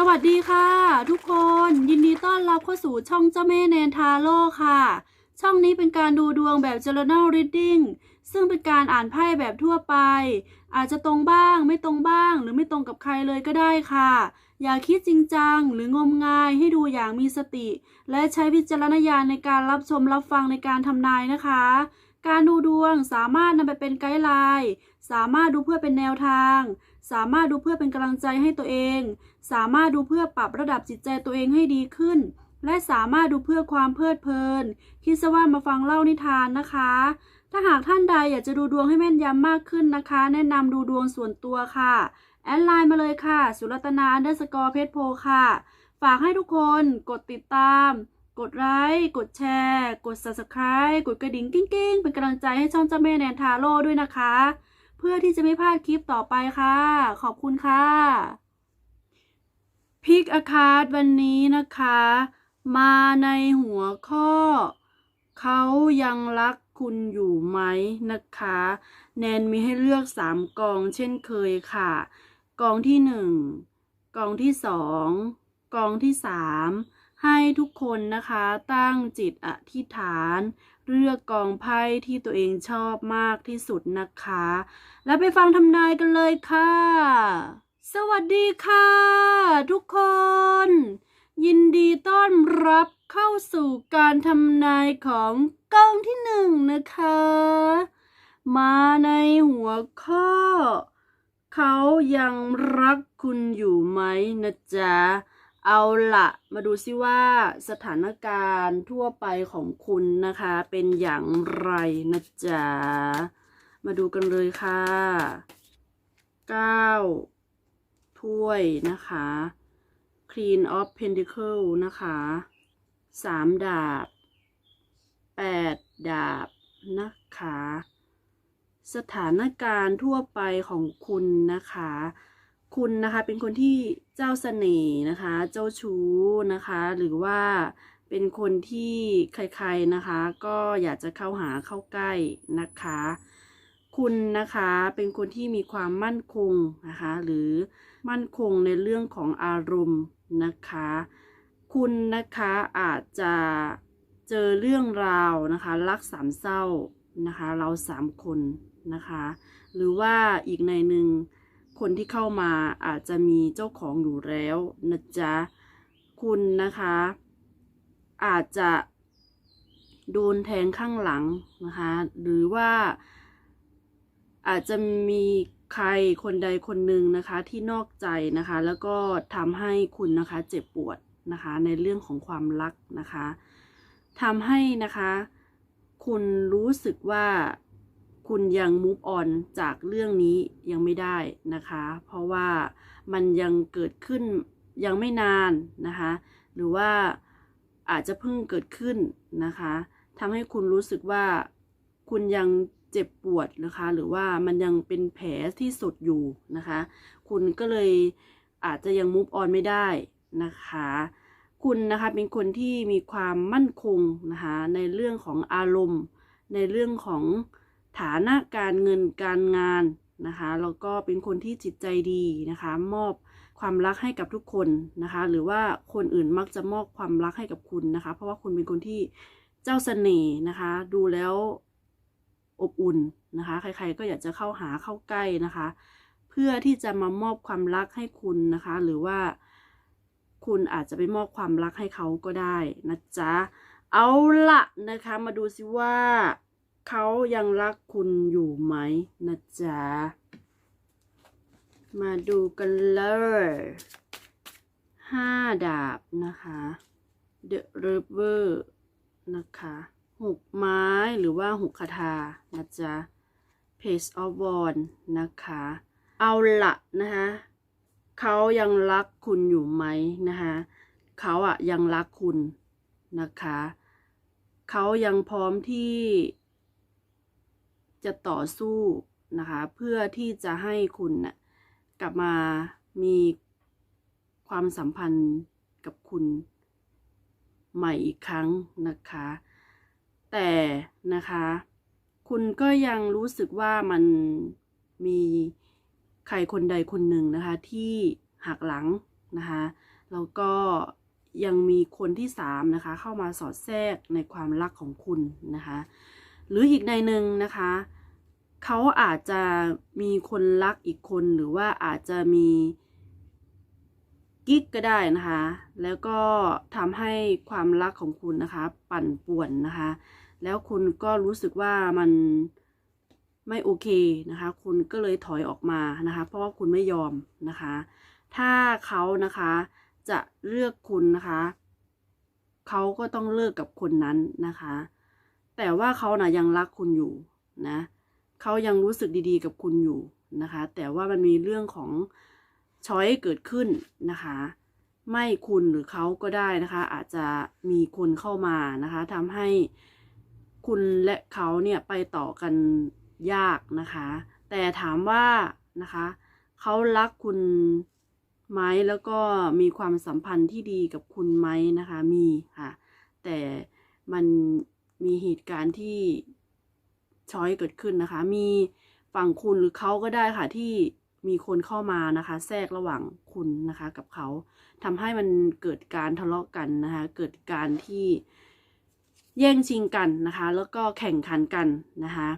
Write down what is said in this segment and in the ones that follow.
สวัสดีค่ะ ทุกคนยินดีต้อนรับเข้าสู่ช่องเจ้าแม่แนนทาโร่ค่ะ ช่องนี้เป็นการดูดวงแบบ journal reading ซึ่งเป็นการอ่านไพ่แบบทั่วไป อาจจะตรงบ้างไม่ตรงบ้าง หรือไม่ตรงกับใครเลยก็ได้ค่ะ อย่าคิดจริงจัง หรืองมงายให้ดูอย่างมีสติ และใช้วิจารณญาณในการรับชมรับฟังในการทำนายนะคะ การดูดวงสามารถนำไปเป็นไกด์ไลน์สามารถดูเพื่อเป็นแนวทาง สามารถดูเพื่อเป็นกำลังใจให้ตัวเอง สามารถดูเพื่อปรับระดับจิตใจตัวเองให้ดีขึ้น และสามารถดูเพื่อความเพลิดเพลิน คิดซะว่ามาฟังเล่านิทานนะคะ ถ้าหากท่านใดอยากจะดูดวงให้แม่นยำมากขึ้นนะคะ แนะนำดูดวงส่วนตัวค่ะ แอดไลน์มาเลยค่ะ สุรัตนาอันเดอร์สกอร์เพชรโพค่ะ ฝากให้ทุกคนกดติดตาม กดไลค์ กดแชร์ กด subscribe กดกระดิ่งกิ้งๆ เป็นกำลังใจให้ช่องเจ้าแม่แนนทาโร่ด้วยนะคะ เพื่อที่จะไม่พลาดคลิปต่อไปค่ะ ขอบคุณค่ะพิกอาคาร์ดวันนี้นะคะ มาในหัวข้อ เขายังรักคุณอยู่ไหมนะคะ แนนมีให้เลือกสามกองเช่นเคยค่ะ กองที่หนึ่งกองที่สองกองที่สามให้ทุกคนนะคะตั้งจิตอธิษฐาน เลือกกองไพ่ที่ตัวเองชอบมากที่สุดนะคะ แล้วไปฟังทำนายกันเลยค่ะ สวัสดีค่ะ ทุกคน ยินดีต้อนรับเข้าสู่การทำนายของกองที่หนึ่งนะคะ มาในหัวข้อ เขายังรักคุณอยู่ไหมนะจ๊ะ เอาละมาดูซิว่าสถานการณ์ทั่วไปของคุณนะคะ เป็นอย่างไรนะจ๊ะ มาดูกันเลยค่ะเก้าถ้วยนะคะ Queen of Pentacle นะคะสามดาบแปดดาบนะคะ สถานการณ์ทั่วไปของคุณนะคะ คุณนะคะเป็นคนที่เจ้าเสน่ห์นะคะ เจ้าชู้นะคะ หรือว่าเป็นคนที่ใครๆนะคะ ก็อยากจะเข้าหาเข้าใกล้นะคะ คุณนะคะเป็นคนที่มีความมั่นคงนะคะ หรือมั่นคงในเรื่องของอารมณ์นะคะ คุณนะคะอาจจะเจอเรื่องราวนะคะรักสามเศร้านะคะ เราสามคนนะคะ หรือว่าอีกในหนึ่ง คนที่เข้ามาอาจจะมีเจ้าของอยู่แล้วนะจ๊ะ คุณนะคะ อาจจะโดนแทงข้างหลังนะคะ หรือว่าอาจจะมีใครคนใดคนหนึ่งนะคะ ที่นอกใจนะคะ แล้วก็ทำให้คุณนะคะ เจ็บปวดนะคะ ในเรื่องของความรักนะคะทำให้นะคะ คุณรู้สึกว่า คุณยัง move on จากเรื่องนี้ยังไม่ได้นะคะ เพราะว่ามันยังเกิดขึ้นยังไม่นานนะคะ หรือว่าอาจจะเพิ่งเกิดขึ้นนะคะทำให้คุณรู้สึกว่าคุณยังเจ็บปวดนะคะ หรือว่ามันยังเป็นแผลที่สดอยู่นะคะ คุณก็เลยอาจจะยัง move on ไม่ได้นะคะ คุณนะคะเป็นคนที่มีความมั่นคงนะคะในเรื่องของอารมณ์ ในเรื่องของ ฐานะการเงินการงานนะคะแล้วก็เป็นคนที่จิตใจดีนะคะ มอบความรักให้กับทุกคนนะคะ หรือว่าคนอื่นมักจะมอบความรักให้กับคุณนะคะ เพราะว่าคุณเป็นคนที่เจ้าเสน่ห์นะคะ ดูแล้วอบอุ่นนะคะ ใครๆก็อยากจะเข้าหาเข้าใกล้นะคะ เพื่อที่จะมามอบความรักให้คุณนะคะ หรือว่าคุณอาจจะไปมอบความรักให้เขาก็ได้นะจ๊ะเอาละนะคะ มาดูสิว่า เขายังรักคุณอยู่ไหมนะจ๊ะ มาดูกันเลยห้าดาบนะคะ The River นะคะหกไม้หรือว่าหกคาถานะจ๊ะ Page of Wands นะคะ เอาละนะคะเขายังรักคุณอยู่ไหมนะคะเขาอะยังรักคุณนะคะ เขายังพร้อมที่ จะต่อสู้นะคะ เพื่อที่จะให้คุณน่ะกลับมามีความสัมพันธ์กับคุณใหม่อีกครั้งนะคะ แต่นะคะ คุณก็ยังรู้สึกว่ามันมีใครคนใดคนหนึ่งนะคะ ที่หักหลังนะคะแล้วก็ยังมีคนที่สามนะคะ เข้ามาสอดแทรกในความรักของคุณนะคะ หรืออีกในหนึ่งนะคะ เขาอาจจะมีคนรักอีกคนหรือว่าอาจจะมีกิ๊กก็ได้นะคะ แล้วก็ทำให้ความรักของคุณนะคะ ปั่นป่วนนะคะ แล้วคุณก็รู้สึกว่ามันไม่โอเคนะคะ คุณก็เลยถอยออกมานะคะ เพราะว่าคุณไม่ยอมนะคะ ถ้าเขานะคะจะเลือกคุณนะคะ เขาก็ต้องเลิกกับคนนั้นนะคะ แต่ว่าเขานะยังรักคุณอยู่นะเขายังรู้สึกดีๆกับคุณอยู่นะคะ แต่ว่ามันมีเรื่องของช้อยเกิดขึ้นนะคะ ไม่คุณหรือเขาก็ได้นะคะ อาจจะมีคนเข้ามานะคะทำให้คุณและเขาเนี่ยไปต่อกันยากนะคะ แต่ถามว่านะคะเขารักคุณไหมแล้วก็มีความสัมพันธ์ที่ดีกับคุณไหมนะคะ มีค่ะ แต่มัน มีเหตุการณ์ที่ช้อยเกิดขึ้นนะคะ มีฝั่งคุณหรือเขาก็ได้ค่ะที่มีคนเข้ามานะคะ แทรกระหว่างคุณนะคะ กับเขาทำให้มันเกิดการทะเลาะกันนะคะ เกิดการที่แย่งชิงกันนะคะ แล้วก็แข่งขันกันนะคะ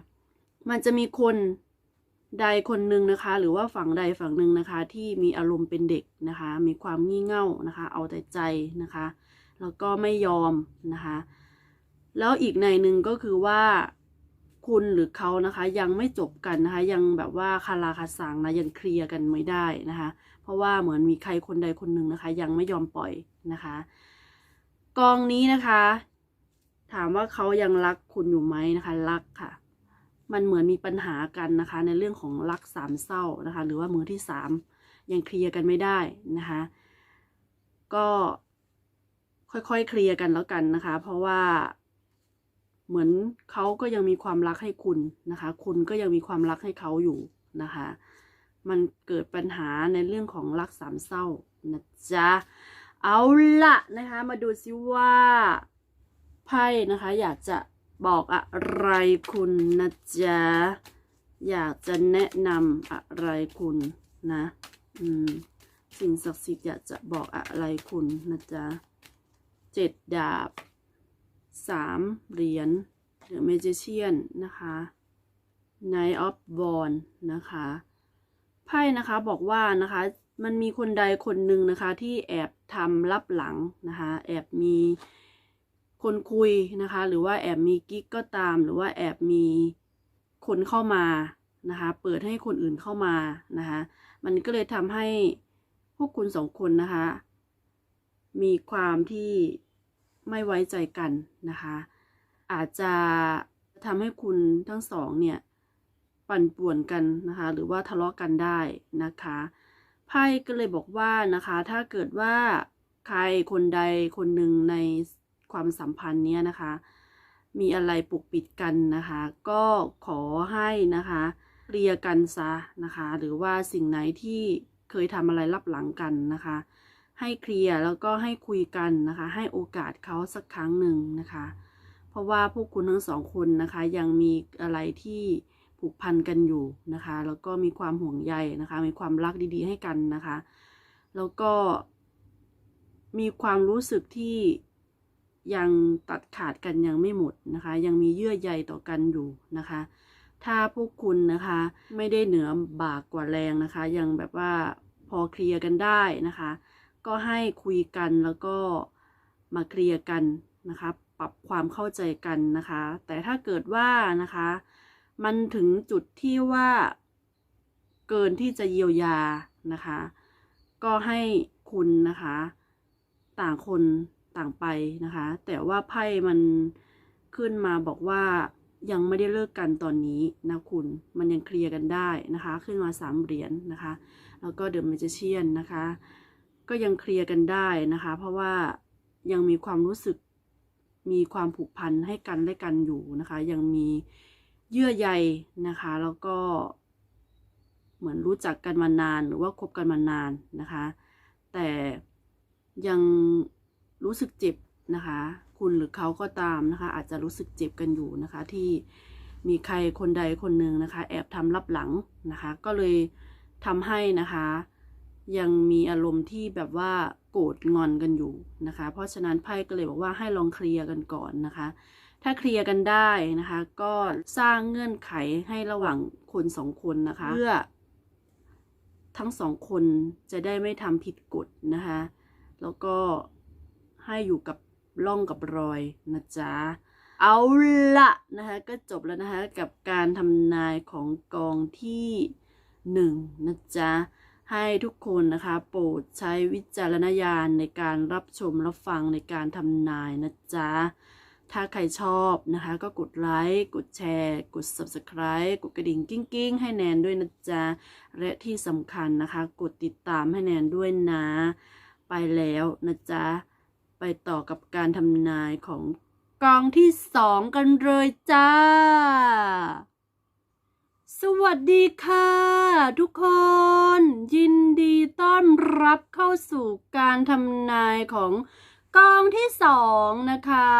มันจะมีคนใดคนหนึ่งนะคะ หรือว่าฝั่งใดฝั่งหนึ่งนะคะ ที่มีอารมณ์เป็นเด็กนะคะ มีความงี่เง่านะคะ เอาแต่ใจนะคะ แล้วก็ไม่ยอมนะคะ แล้วอีกในหนึ่งก็คือว่าคุณหรือเขานะคะ ยังไม่จบกันนะคะ ยังแบบว่าคาราคาสังนะยังเคลียร์กันไม่ได้นะคะ เพราะว่าเหมือนมีใครคนใดคนหนึ่งนะคะ ยังไม่ยอมปล่อยนะคะ กองนี้นะคะ ถามว่าเขายังรักคุณอยู่ไหมนะคะ รักค่ะ มันเหมือนมีปัญหากันนะคะ ในเรื่องของรักสามเศร้านะคะ หรือว่ามือที่สามยังเคลียร์กันไม่ได้นะคะ ก็ค่อยๆเคลียร์กันแล้วกันนะคะ เพราะว่า เหมือนเขาก็ยังมีความรักให้คุณนะคะ คุณก็ยังมีความรักให้เขาอยู่นะคะ มันเกิดปัญหาในเรื่องของรักสามเศร้านะจ๊ะ เอาละนะคะ มาดูซิว่าไพ่นะคะ อยากจะบอกอะไรคุณนะจ๊ะ อยากจะแนะนำอะไรคุณนะ อืม สิ่งศักดิ์สิทธิ์อยากจะบอกอะไรคุณนะจ๊ะ เจ็ดดาบ สามเหรียญหรือ Magician นะคะ Knight of w a n d นะคะไพ่นะคะบอกว่านะคะมันมีคนใดคนหนึ่งนะคะที่แอบทำลับหลังนะคะแอบมีคนคุยนะคะหรือว่าแอบมีกิ๊กก็ตาม หรือว่าแอบมีคนเข้ามานะคะเปิดให้คนอื่นเข้ามานะคะมันก็เลยทำให้พวกคุณสองคนนะคะมีความที่ ไม่ไว้ใจกันนะคะ อาจจะทำให้คุณทั้งสองเนี่ยปั่นป่วนกันนะคะ หรือว่าทะเลาะกันได้นะคะไพ่ก็เลยบอกว่านะคะ ถ้าเกิดว่าใครคนใดคนหนึ่งในความสัมพันธ์เนี้ยนะคะ มีอะไรปกปิดกันนะคะ ก็ขอให้นะคะเคลียร์กันซะนะคะ หรือว่าสิ่งไหนที่เคยทำอะไรลับหลังกันนะคะ ให้เคลียร์แล้วก็ให้คุยกันนะคะ ให้โอกาสเขาสักครั้งหนึ่งนะคะ เพราะว่าพวกคุณทั้งสองคนนะคะ ยังมีอะไรที่ผูกพันกันอยู่นะคะ แล้วก็มีความห่วงใยนะคะ มีความรักดีๆ ให้กันนะคะ แล้วก็มีความรู้สึกที่ยังตัดขาดกันยังไม่หมดนะคะ ยังมีเยื่อใยต่อกันอยู่นะคะ ถ้าพวกคุณนะคะไม่ได้เหนือบากกว่าแรงนะคะ ยังแบบว่าพอเคลียร์กันได้นะคะ ก็ให้คุยกันแล้วก็มาเคลียร์กันนะคะ ปรับความเข้าใจกันนะคะ แต่ถ้าเกิดว่านะคะ มันถึงจุดที่ว่าเกินที่จะเยียวยานะคะ ก็ให้คุณนะคะ ต่างคนต่างไปนะคะ แต่ว่าไพ่มันขึ้นมาบอกว่ายังไม่ได้เลิกกันตอนนี้นะคุณมันยังเคลียร์กันได้นะคะ ขึ้นมาสามเหรียญนนะคะ แล้วก็เดอะ m มจ i เชียนนะคะ ก็ยังเคลียร์กันได้นะคะ เพราะว่ายังมีความรู้สึกมีความผูกพันให้กันและกันอยู่นะคะ ยังมีเยื่อใยนะคะ แล้วก็เหมือนรู้จักกันมานานหรือว่าคบกันมานานนะคะ แต่ยังรู้สึกเจ็บนะคะ คุณหรือเขาก็ตามนะคะ อาจจะรู้สึกเจ็บกันอยู่นะคะ ที่มีใครคนใดคนหนึ่งนะคะ แอบทำลับหลังนะคะ ก็เลยทำให้นะคะ ยังมีอารมณ์ที่แบบว่าโกรธงอนกันอยู่นะคะ เพราะฉะนั้นไพ่ก็เลยบอกว่าให้ลองเคลียร์กันก่อนนะคะ ถ้าเคลียร์กันได้นะคะ ก็สร้างเงื่อนไขให้ระหว่างคนสองคนนะคะ เพื่อ ทั้งสองคนจะได้ไม่ทำผิดกฎนะคะ แล้วก็ให้อยู่กับร่องกับรอยนะจ๊ะเอาละนะคะก็จบแล้วนะคะกับการทำนายของกองที่หนึ่งนะจ๊ะ ให้ทุกคนนะคะ โปรดใช้วิจารณญาณในการรับชมรับฟังในการทำนายนะจ๊ะ ถ้าใครชอบนะคะ ก็กดไลค์กดแชร์ กด subscribe กดกระดิ่งกิ้งกิ้งๆให้แนนด้วยนะจ๊ะ และที่สำคัญนะคะ กดติดตามให้แนนด้วยนะ ไปแล้วนะจ๊ะ ไปต่อกับการทำนายของกองที่สองกันเลยจ้า สวัสดีค่ะ ทุกคน ยินดีต้อนรับเข้าสู่การทำนายของกองที่สองนะคะ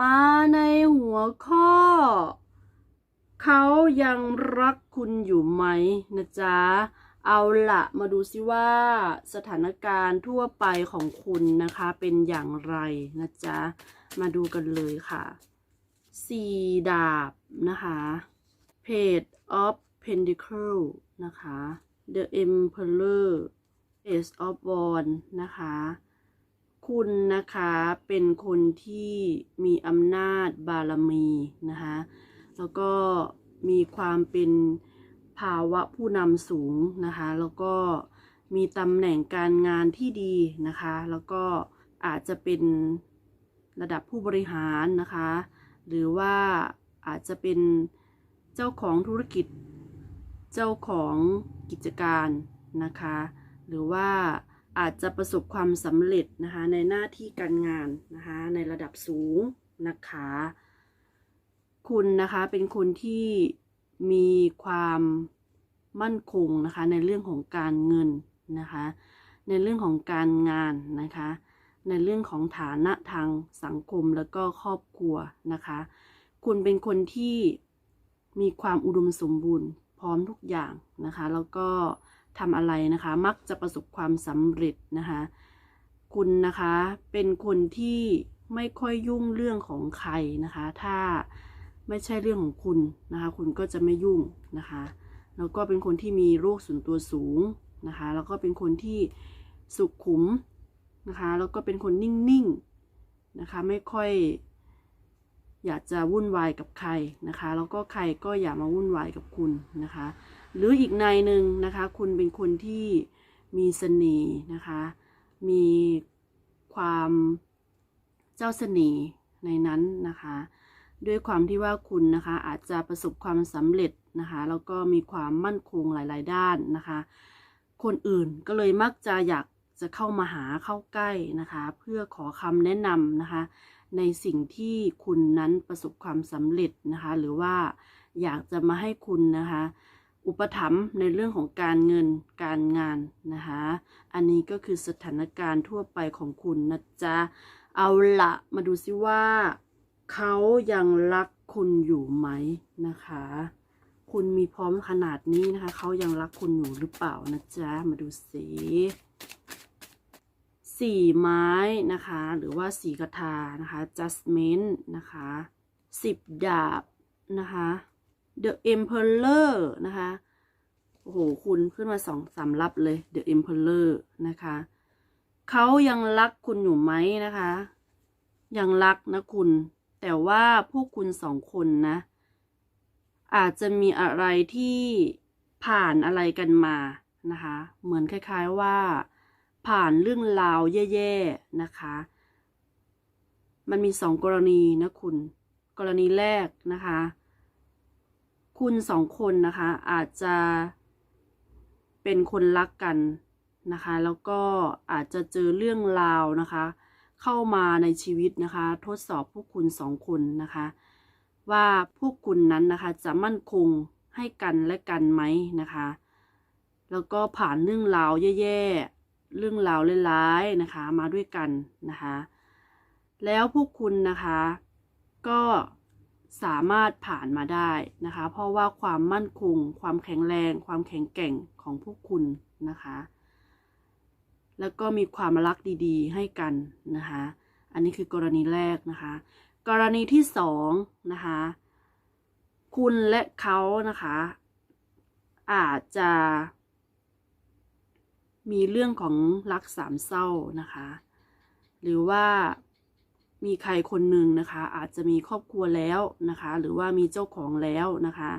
มาในหัวข้อ เขายังรักคุณอยู่ไหมนะจ๊ะ เอาละมาดูซิว่าสถานการณ์ทั่วไปของคุณนะคะ เป็นอย่างไรนะจ๊ะ มาดูกันเลยค่ะ สี่ดาบนะคะ Page of Pentacle นะคะ The Emperor Ace of Wands นะคะ คุณนะคะเป็นคนที่มีอำนาจบารมีนะคะ แล้วก็มีความเป็นภาวะผู้นำสูงนะคะ แล้วก็มีตำแหน่งการงานที่ดีนะคะ แล้วก็อาจจะเป็นระดับผู้บริหารนะคะ หรือว่าอาจจะเป็น เจ้าของธุรกิจ เจ้าของกิจการนะคะ หรือว่าอาจจะประสบความสำเร็จนะคะในหน้าที่การงานนะคะในระดับสูงนะคะ คุณนะคะเป็นคนที่มีความมั่นคงนะคะในเรื่องของการเงินนะคะ ในเรื่องของการงานนะคะ ในเรื่องของฐานะทางสังคมแล้วก็ครอบครัวนะคะ คุณเป็นคนที่ มีความอุดมสมบูรณ์ พร้อมทุกอย่างนะคะ แล้วก็ทำอะไรนะคะ มักจะประสบความสำเร็จนะคะ คุณนะคะเป็นคนที่ไม่ค่อยยุ่งเรื่องของใครนะคะ ถ้าไม่ใช่เรื่องของคุณนะคะ คุณก็จะไม่ยุ่งนะคะ แล้วก็เป็นคนที่มีโรคส่วนตัวสูงนะคะ แล้วก็เป็นคนที่สุขุมนะคะ แล้วก็เป็นคนนิ่งๆนะคะ ไม่ค่อย อย่าจะวุ่นวายกับใครนะคะ แล้วก็ใครก็อย่ามาวุ่นวายกับคุณนะคะ หรืออีกในหนึ่งนะคะ คุณเป็นคนที่มีเสน่ห์นะคะ มีความเจ้าเสน่ห์ในนั้นนะคะ ด้วยความที่ว่าคุณนะคะอาจจะประสบความสำเร็จนะคะแล้วก็มีความมั่นคงหลาย ๆ ด้านนะคะ คนอื่นก็เลยมักจะอยากจะเข้ามาหาเข้าใกล้นะคะ เพื่อขอคำแนะนำนะคะ ในสิ่งที่คุณนั้นประสบความสำเร็จนะคะ หรือว่าอยากจะมาให้คุณนะคะ อุปถัมภ์ในเรื่องของการเงินการงานนะคะ อันนี้ก็คือสถานการณ์ทั่วไปของคุณนะจ๊ะ เอาละมาดูซิว่า เขายังรักคุณอยู่ไหมนะคะ คุณมีพร้อมขนาดนี้นะคะ เขายังรักคุณอยู่หรือเปล่านะจ๊ะ มาดูสิ สี่ไม้นะคะ หรือว่าสีกระทานะคะ judgment นะคะสิบดาบนะคะ the emperor นะคะ โอ้โห คุณขึ้นมาสองสามรับเลย the emperor นะคะ เขายังรักคุณอยู่ไหมนะคะ ยังรักนะคุณ แต่ว่าพวกคุณสองคนนะ อาจจะมีอะไรที่ผ่านอะไรกันมานะคะ เหมือนคล้าย ๆว่า ผ่านเรื่องราวแย่ๆนะคะ มันมีสองกรณีนะคุณ กรณีแรกนะคะ คุณสองคนนะคะ อาจจะเป็นคนรักกันนะคะ แล้วก็อาจจะเจอเรื่องราวนะคะ เข้ามาในชีวิตนะคะ ทดสอบพวกคุณสองคนนะคะ ว่าพวกคุณนั้นนะคะจะมั่นคงให้กันและกันไหมนะคะ แล้วก็ผ่านเรื่องราวแย่ๆ เรื่องราวร้ายๆนะคะ มาด้วยกันนะคะ แล้วพวกคุณนะคะ ก็สามารถผ่านมาได้นะคะ เพราะว่าความมั่นคง ความแข็งแรง ความแข็งแกร่งของพวกคุณนะคะ แล้วก็มีความรักดีๆ ให้กันนะคะ อันนี้คือกรณีแรกนะคะ กรณีที่สองนะคะ คุณและเขานะคะ อาจจะ มีเรื่องของรักสามเศร้านะคะ หรือว่ามีใครคนหนึ่งนะคะ อาจจะมีครอบครัวแล้วนะคะ หรือว่ามีเจ้าของแล้วนะคะ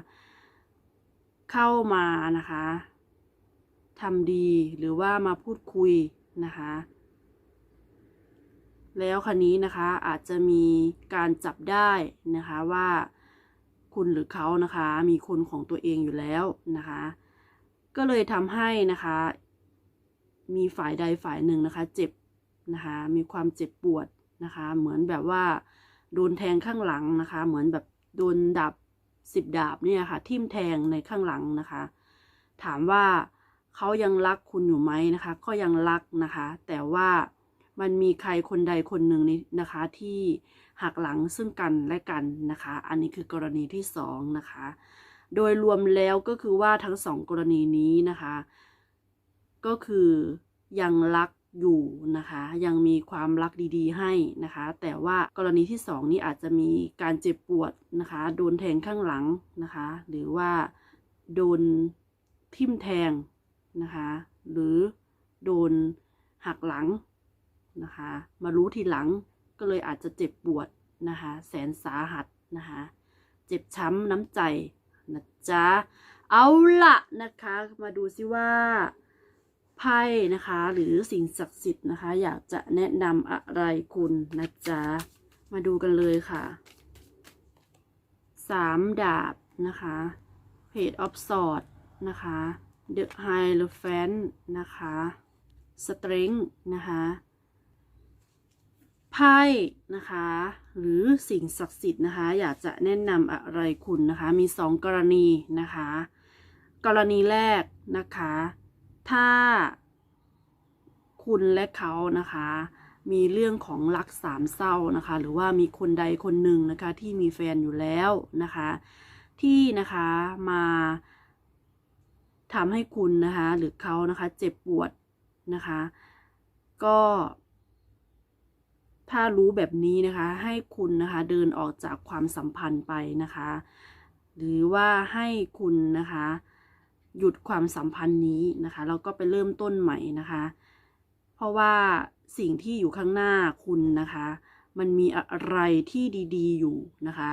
เข้ามานะคะทำดีหรือว่ามาพูดคุยนะคะ แล้วคันนี้นะคะอาจจะมีการจับได้นะคะว่าคุณหรือเขานะคะ มีคนของตัวเองอยู่แล้วนะคะ ก็เลยทำให้นะคะ มีฝ่ายใดฝ่ายหนึ่งนะคะ เจ็บนะคะ มีความเจ็บปวดนะคะ เหมือนแบบว่าโดนแทงข้างหลังนะคะ เหมือนแบบโดนดาบสิบดาบเนี่ยค่ะ ทิ่มแทงในข้างหลังนะคะ ถามว่าเขายังรักคุณอยู่ไหมนะคะ ก็ยังรักนะคะ แต่ว่ามันมีใครคนใดคนหนึ่งนี้นะคะที่หักหลังซึ่งกันและกันนะคะ อันนี้คือกรณีที่สองนะคะ โดยรวมแล้วก็คือว่าทั้งสองกรณีนี้นะคะ ก็คือยังรักอยู่นะคะ ยังมีความรักดีๆ ให้นะคะ แต่ว่ากรณีที่สองนี้อาจจะมีการเจ็บปวดนะคะ โดนแทงข้างหลังนะคะ หรือว่าโดนทิ่มแทงนะคะ หรือโดนหักหลังนะคะ มารู้ทีหลังก็เลยอาจจะเจ็บปวดนะคะ แสนสาหัสนะคะ เจ็บช้ำน้ำใจนะจ๊ะ เอาละนะคะ มาดูซิว่า ไพ่นะคะ หรือสิ่งศักดิ์สิทธิ์นะคะ อยากจะแนะนำอะไรคุณนะจ๊ะ มาดูกันเลยค่ะสามดาบนะคะ Page of Swords นะคะ The Hierophant นะคะ Strength นะคะไพ่นะคะ หรือสิ่งศักดิ์สิทธิ์นะคะ อยากจะแนะนำอะไรคุณนะคะ มีสองกรณีนะคะ กรณีแรกนะคะ ถ้าคุณและเขานะคะ มีเรื่องของรักสามเศร้านะคะ หรือว่ามีคนใดคนหนึ่งนะคะ ที่มีแฟนอยู่แล้วนะคะ ที่นะคะมาทำให้คุณนะคะ หรือเขานะคะ เจ็บปวดนะคะ ก็ ถ้ารู้แบบนี้นะคะ ให้คุณนะคะ เดินออกจากความสัมพันธ์ไปนะคะ หรือว่าให้คุณนะคะ หยุดความสัมพันธ์นี้นะคะแล้วก็ไปเริ่มต้นใหม่นะคะ เพราะว่าสิ่งที่อยู่ข้างหน้าคุณนะคะ มันมีอะไรที่ดีๆ อยู่นะคะ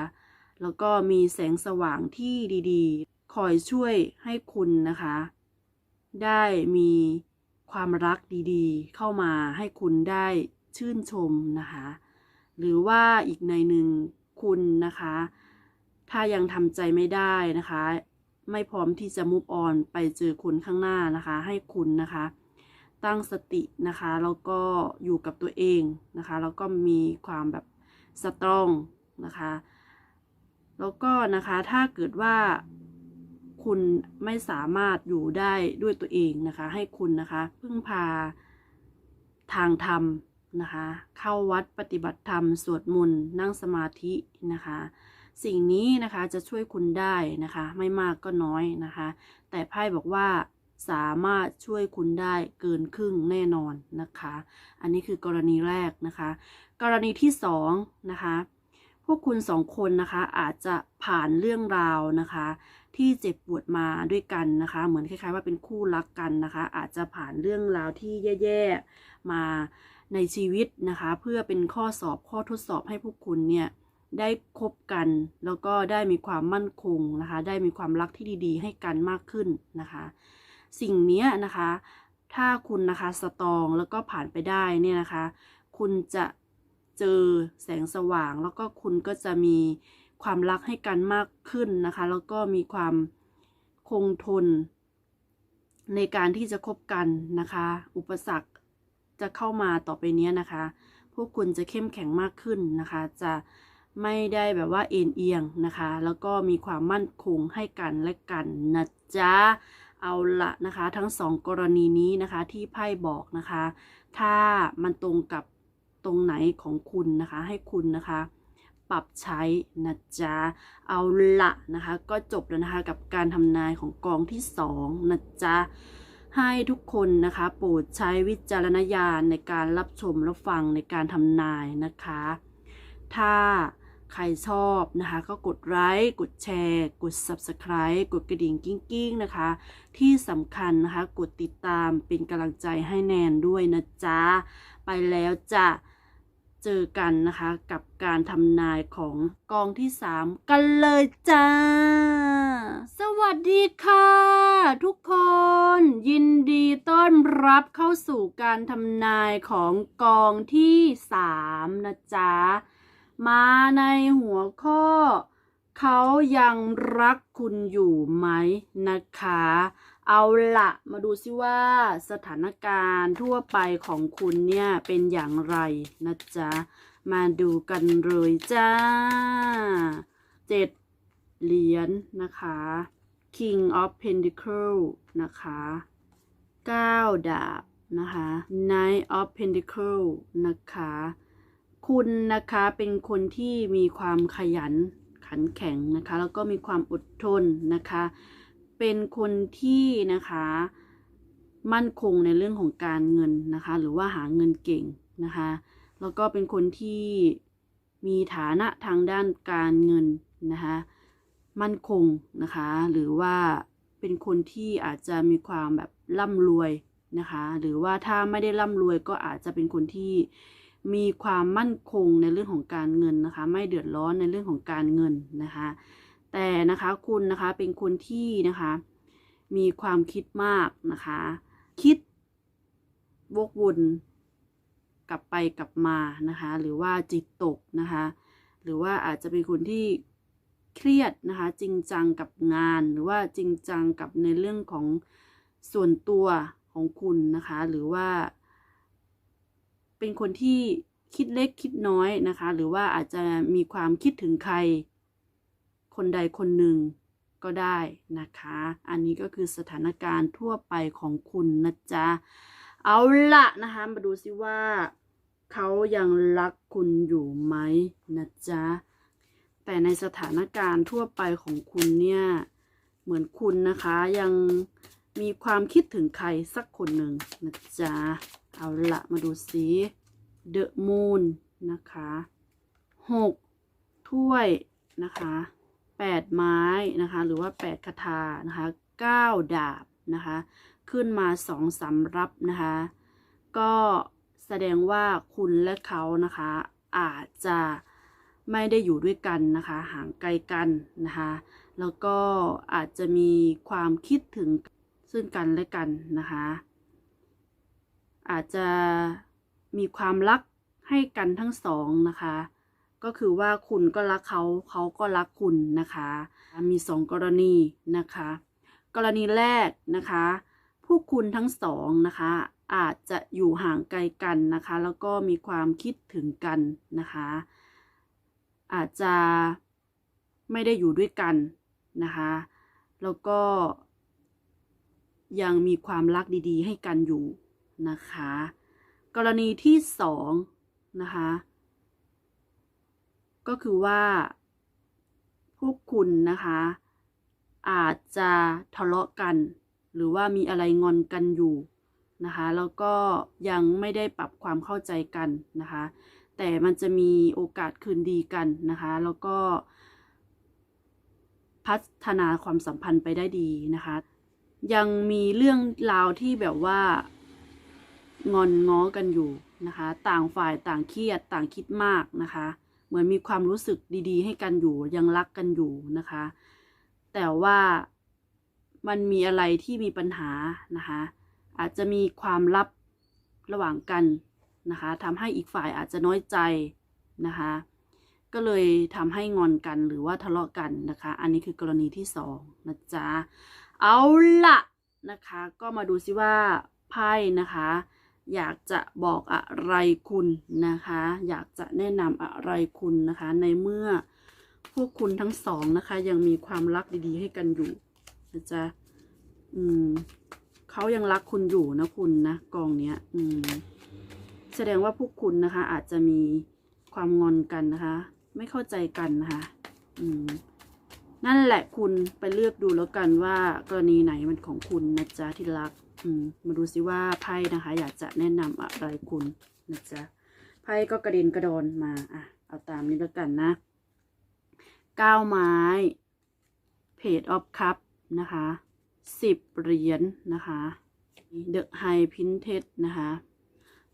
แล้วก็มีแสงสว่างที่ดีๆ คอยช่วยให้คุณนะคะ ได้มีความรักดีๆ เข้ามาให้คุณได้ชื่นชมนะคะ หรือว่าอีกในหนึ่งคุณนะคะ ถ้ายังทำใจไม่ได้นะคะ ไม่พร้อมที่จะมุฟออนไปเจอคนข้างหน้านะคะ ให้คุณนะคะ ตั้งสตินะคะแล้วก็อยู่กับตัวเองนะคะแล้วก็มีความแบบสตรองนะคะแล้วก็นะคะถ้าเกิดว่าคุณไม่สามารถอยู่ได้ด้วยตัวเองนะคะ ให้คุณนะคะพึ่งพาทางธรรมนะคะ เข้าวัดปฏิบัติธรรม สวดมนต์นั่งสมาธินะคะ สิ่งนี้นะคะจะช่วยคุณได้นะคะ ไม่มากก็น้อยนะคะ แต่ไพ่บอกว่าสามารถช่วยคุณได้เกินครึ่งแน่นอนนะคะ อันนี้คือกรณีแรกนะคะ กรณีที่สองนะคะ พวกคุณสองคนนะคะ อาจจะผ่านเรื่องราวนะคะ ที่เจ็บปวดมาด้วยกันนะคะ เหมือนคล้ายๆ ว่าเป็นคู่รักกันนะคะ อาจจะผ่านเรื่องราวที่แย่ๆมาในชีวิตนะคะ เพื่อเป็นข้อสอบข้อทดสอบให้พวกคุณเนี่ย ได้คบกัน แล้วก็ได้มีความมั่นคงนะคะ ได้มีความรักที่ดีๆ ให้กันมากขึ้นนะคะ สิ่งนี้นะคะ ถ้าคุณนะคะสตองแล้วก็ผ่านไปได้เนี่ยนะคะ คุณจะเจอแสงสว่าง แล้วก็คุณก็จะมีความรักให้กันมากขึ้นนะคะ แล้วก็มีความคงทน ในการที่จะคบกันนะคะ อุปสรรคจะเข้ามาต่อไปนี้นะคะ พวกคุณจะเข้มแข็งมากขึ้นนะคะ จะ ไม่ได้แบบว่าเอ็นเอียงนะคะ แล้วก็มีความมั่นคงให้กันและกันนะจ๊ะเอาละนะคะ ทั้งสองกรณีนี้นะคะที่ไพ่บอกนะคะ ถ้ามันตรงกับตรงไหนของคุณนะคะ ให้คุณนะคะ ปรับใช้นะจ๊ะเอาละนะคะ ก็จบแล้วนะคะกับการทำนายของกองที่สองนะจ๊ะให้ทุกคนนะคะ โปรดใช้วิจารณญาณในการรับชมและฟังในการทำนายนะคะ ถ้า ใครชอบนะคะ ก็กดไลค์กดแชร์ กด Subscribe กดกระดิ่งกิ้งๆนะคะ ที่สำคัญนะคะ กดติดตามเป็นกำลังใจให้แนนด้วยนะจ๊ะ ไปแล้วจะเจอกันนะคะ กับการทำนายของกองที่ 3 กันเลยจ้า สวัสดีค่ะ ทุกคน ยินดีต้อนรับเข้าสู่การทำนายของกองที่ 3 นะจ๊ะ มาในหัวข้อ เขายังรักคุณอยู่ไหมนะคะ เอาละมาดูซิว่าสถานการณ์ทั่วไปของคุณเนี่ยเป็นอย่างไรนะจ๊ะ มาดูกันเลยจ้าเจ็ดเหรียญนะคะ King of Pentacle นะคะเก้าดาบนะคะ Knight of Pentacle นะคะ คุณนะคะเป็นคนที่มีความขยันขันแข็งนะคะ แล้วก็มีความอดทนนะคะ เป็นคนที่นะคะมั่นคงในเรื่องของการเงินนะคะ หรือว่าหาเงินเก่งนะคะ แล้วก็เป็นคนที่มีฐานะทางด้านการเงินนะคะ มั่นคงนะคะ หรือว่าเป็นคนที่อาจจะมีความแบบร่ำรวยนะคะ หรือว่าถ้าไม่ได้ร่ำรวยก็อาจจะเป็นคนที่ มีความมั่นคงในเรื่องของการเงินนะคะ ไม่เดือดร้อนในเรื่องของการเงินนะคะ แต่นะคะคุณนะคะเป็นคนที่นะคะ มีความคิดมากนะคะ คิดวกวนกลับไปกลับมานะคะ หรือว่าจิตตกนะคะ หรือว่าอาจจะเป็นคนที่เครียดนะคะ จริงจังกับงานหรือว่าจริงจังกับในเรื่องของส่วนตัวของคุณนะคะ หรือว่า เป็นคนที่คิดเล็กคิดน้อยนะคะ หรือว่าอาจจะมีความคิดถึงใคร คนใดคนหนึ่งก็ได้นะคะ อันนี้ก็คือสถานการณ์ทั่วไปของคุณนะจ๊ะ เอาละนะคะ มาดูซิว่า เขายังรักคุณอยู่ไหมนะจ๊ะ แต่ในสถานการณ์ทั่วไปของคุณเนี่ย เหมือนคุณนะคะยังมีความคิดถึงใครสักคนหนึ่งนะจ๊ะ เอาละมาดูซิ The Moon นะคะหกถ้วยนะคะแปดไม้นะคะ หรือว่าแปดคาถานะคะเก้าดาบนะคะ ขึ้นมาสองสำรับนะคะ ก็แสดงว่าคุณและเขานะคะ อาจจะไม่ได้อยู่ด้วยกันนะคะ ห่างไกลกันนะคะ แล้วก็อาจจะมีความคิดถึงซึ่งกันและกันนะคะ อาจจะมีความรักให้กันทั้งสองนะคะ ก็คือว่าคุณก็รักเขาเขาก็รักคุณนะคะ มีสองกรณีนะคะ กรณีแรกนะคะผู้คุณทั้งสองนะคะ อาจจะอยู่ห่างไกลกันนะคะ แล้วก็มีความคิดถึงกันนะคะ อาจจะไม่ได้อยู่ด้วยกันนะคะ แล้วก็ยังมีความรักดีๆ ให้กันอยู่ นะคะ กรณีที่สองนะคะ ก็คือว่าพวกคุณนะคะ อาจจะทะเลาะกัน หรือว่ามีอะไรงอนกันอยู่นะคะ แล้วก็ยังไม่ได้ปรับความเข้าใจกันนะคะ แต่มันจะมีโอกาสคืนดีกันนะคะ แล้วก็พัฒนาความสัมพันธ์ไปได้ดีนะคะ ยังมีเรื่องราวที่แบบว่า งอนง้อกันอยู่นะคะ ต่างฝ่ายต่างเครียดต่างคิดมากนะคะ เหมือนมีความรู้สึกดีๆ ให้กันอยู่ยังรักกันอยู่นะคะ แต่ว่ามันมีอะไรที่มีปัญหานะคะ อาจจะมีความลับระหว่างกันนะคะทำให้อีกฝ่ายอาจจะน้อยใจนะคะ ก็เลยทำให้งอนกันหรือว่าทะเลาะกันนะคะ อันนี้คือกรณีที่สองนะจ๊ะเอาละนะคะ ก็มาดูซิว่าไพ่นะคะ อยากจะบอกอะไรคุณนะคะ อยากจะแนะนำอะไรคุณนะคะ ในเมื่อพวกคุณทั้งสองนะคะ ยังมีความรักดีๆ ให้กันอยู่นะจ๊ะอืมเขายังรักคุณอยู่นะคุณนะกองเนี้ย อืม แสดงว่าพวกคุณนะคะ อาจจะมีความงอนกันนะคะ ไม่เข้าใจกันนะคะอืมนั่นแหละคุณไปเลือกดูแล้วกันว่ากรณีไหนมันของคุณนะจ๊ะที่รัก อืมมาดูซิว่าไพ่นะคะ อยากจะแนะนำอะไรคุณนะจ๊ะไพ่ก็กระเด็นกระดอนมาอะเอาตามนี้แล้วกันนะเก้าไม้เพจออฟคัพนะคะสิบเหรียญนะคะเดอะไฮพินเทสนะคะ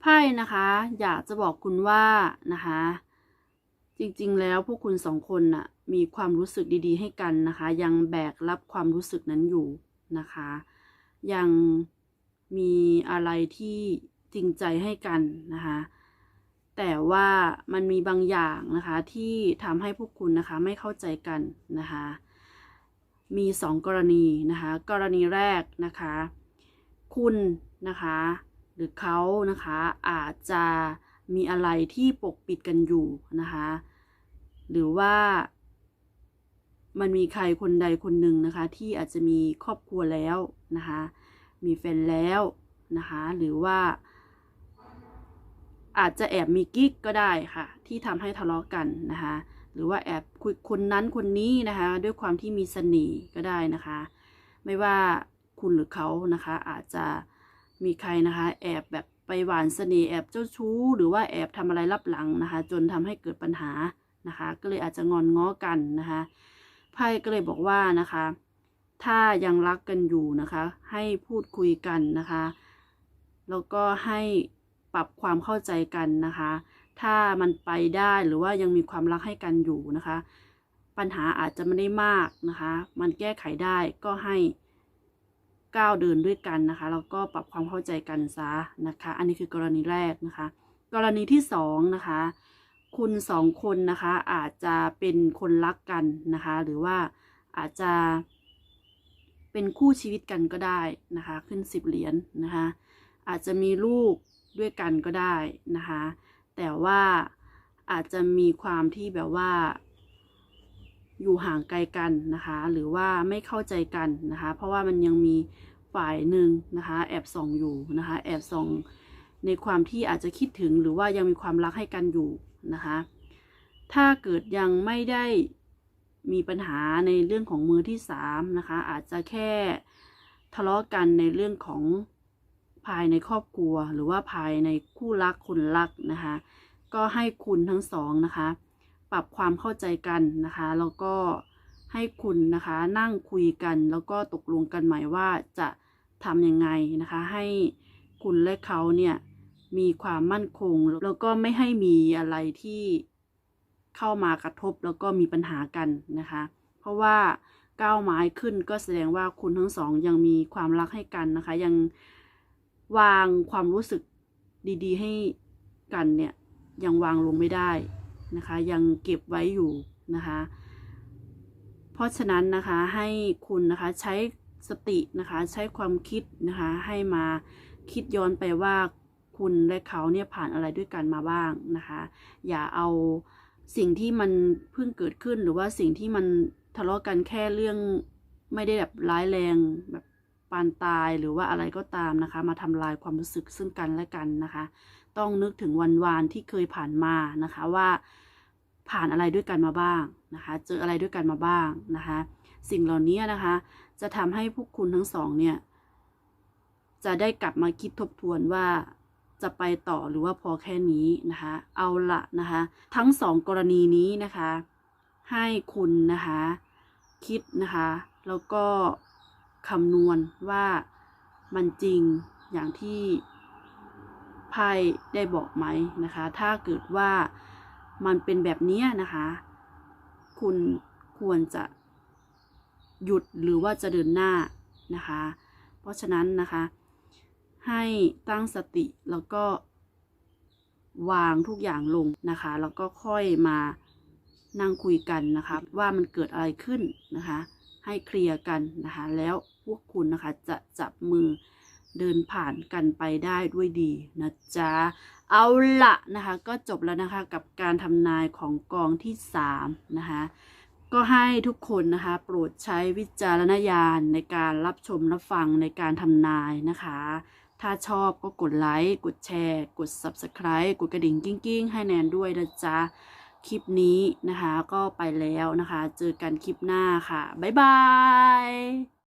ไพ่นะคะ อยากจะบอกคุณว่านะคะ จริงๆแล้วพวกคุณสองคนน่ะมีความรู้สึกดีๆ ให้กันนะคะ ยังแบกรับความรู้สึกนั้นอยู่นะคะ ยัง มีอะไรที่จริงใจให้กันนะคะ แต่ว่ามันมีบางอย่างนะคะที่ทำให้พวกคุณนะคะไม่เข้าใจกันนะคะ มีสองกรณีนะคะ กรณีแรกนะคะ คุณนะคะ หรือเขานะคะอาจจะมีอะไรที่ปกปิดกันอยู่นะคะ หรือว่ามันมีใครคนใดคนหนึ่งนะคะ ที่อาจจะมีครอบครัวแล้วนะคะ มีแฟนแล้วนะคะ หรือว่า อาจจะแอบมีกิ๊กก็ได้ค่ะ ที่ทำให้ทะเลาะกันนะคะ หรือว่าแอบคุยคนนั้นคนนี้นะคะ ด้วยความที่มีเสน่ห์ก็ได้นะคะ ไม่ว่าคุณหรือเขานะคะ อาจจะมีใครนะคะ แอบแบบไปหวานเสน่ห์แอบเจ้าชู้ หรือว่าแอบทำอะไรลับหลังนะคะ จนทำให้เกิดปัญหานะคะ ก็เลยอาจจะงอนง้อกันนะคะไพ่ก็เลยบอกว่านะคะ ถ้ายังรักกันอยู่นะคะ ให้พูดคุยกันนะคะ แล้วก็ให้ปรับความเข้าใจกันนะคะ ถ้ามันไปได้หรือว่ายังมีความรักให้กันอยู่นะคะ ปัญหาอาจจะไม่ได้มากนะคะ มันแก้ไขได้ก็ให้ก้าวเดินด้วยกันนะคะ แล้วก็ปรับความเข้าใจกันซะนะคะ อันนี้คือกรณีแรกนะคะ กรณีที่สองนะคะ คุณสองคนนะคะอาจจะเป็นคนรักกันนะคะ หรือว่าอาจจะ เป็นคู่ชีวิตกันก็ได้นะคะ ขึ้นสิบเหรียญนะคะ อาจจะมีลูกด้วยกันก็ได้นะคะ แต่ว่าอาจจะมีความที่แบบว่า อยู่ห่างไกลกันนะคะ หรือว่าไม่เข้าใจกันนะคะ เพราะว่ามันยังมีฝ่ายหนึ่งนะคะ แอบส่องอยู่นะคะ แอบส่องในความที่อาจจะคิดถึงหรือว่ายังมีความรักให้กันอยู่นะคะ ถ้าเกิดยังไม่ได้ มีปัญหาในเรื่องของมือที่สามนะคะ อาจจะแค่ทะเลาะกันในเรื่องของภายในครอบครัว หรือว่าภายในคู่รักคนรักนะคะ ก็ให้คุณทั้งสองนะคะ ปรับความเข้าใจกันนะคะแล้วก็ให้คุณนะคะนั่งคุยกันแล้วก็ตกลงกันใหม่ว่าจะทำยังไงนะคะ ให้คุณและเขาเนี่ยมีความมั่นคง แล้วก็ไม่ให้มีอะไรที่ เข้ามากระทบแล้วก็มีปัญหากันนะคะ เพราะว่าก้าวไม้ขึ้นก็แสดงว่าคุณทั้งสองยังมีความรักให้กันนะคะ ยังวางความรู้สึกดีๆ ให้กันเนี่ยยังวางลงไม่ได้นะคะ ยังเก็บไว้อยู่นะคะ เพราะฉะนั้นนะคะให้คุณนะคะใช้สตินะคะใช้ความคิดนะคะให้มาคิดย้อนไปว่าคุณและเขาเนี่ยผ่านอะไรด้วยกันมาบ้างนะคะ อย่าเอา สิ่งที่มันเพิ่งเกิดขึ้นหรือว่าสิ่งที่มันทะเลาะกันแค่เรื่องไม่ได้แบบร้ายแรงแบบปานตายหรือว่าอะไรก็ตามนะคะ มาทำลายความรู้สึกซึ่งกันและกันนะคะ ต้องนึกถึงวันวานที่เคยผ่านมานะคะว่าผ่านอะไรด้วยกันมาบ้างนะคะ เจออะไรด้วยกันมาบ้างนะคะ สิ่งเหล่านี้นะคะ จะทำให้พวกคุณทั้งสองเนี่ยจะได้กลับมาคิดทบทวนว่า จะไปต่อหรือว่าพอแค่นี้นะคะ เอาละนะคะ ทั้งสองกรณีนี้นะคะ ให้คุณนะคะ คิดนะคะ แล้วก็คำนวณว่ามันจริงอย่างที่ไพ่ได้บอกไหมนะคะ ถ้าเกิดว่ามันเป็นแบบนี้นะคะ คุณควรจะหยุดหรือว่าจะเดินหน้านะคะ เพราะฉะนั้นนะคะ ให้ตั้งสติแล้วก็วางทุกอย่างลงนะคะ แล้วก็ค่อยมานั่งคุยกันนะคะ ว่ามันเกิดอะไรขึ้นนะคะ ให้เคลียร์กันนะคะ แล้วพวกคุณนะคะจะจับมือเดินผ่านกันไปได้ด้วยดีนะจ๊ะ เอาละนะคะ ก็จบแล้วนะคะกับการทำนายของกองที่ 3 นะคะ ก็ให้ทุกคนนะคะ โปรดใช้วิจารณญาณในการรับชมรับฟังในการทำนายนะคะ ถ้าชอบก็กดไลค์ กดแชร์ กด Subscribe กดกระดิ่งกิ้งๆ ให้แนนด้วยนะจ๊ะ คลิปนี้นะคะ ก็ไปแล้วนะคะ เจอกันคลิปหน้าค่ะ บ๊ายบาย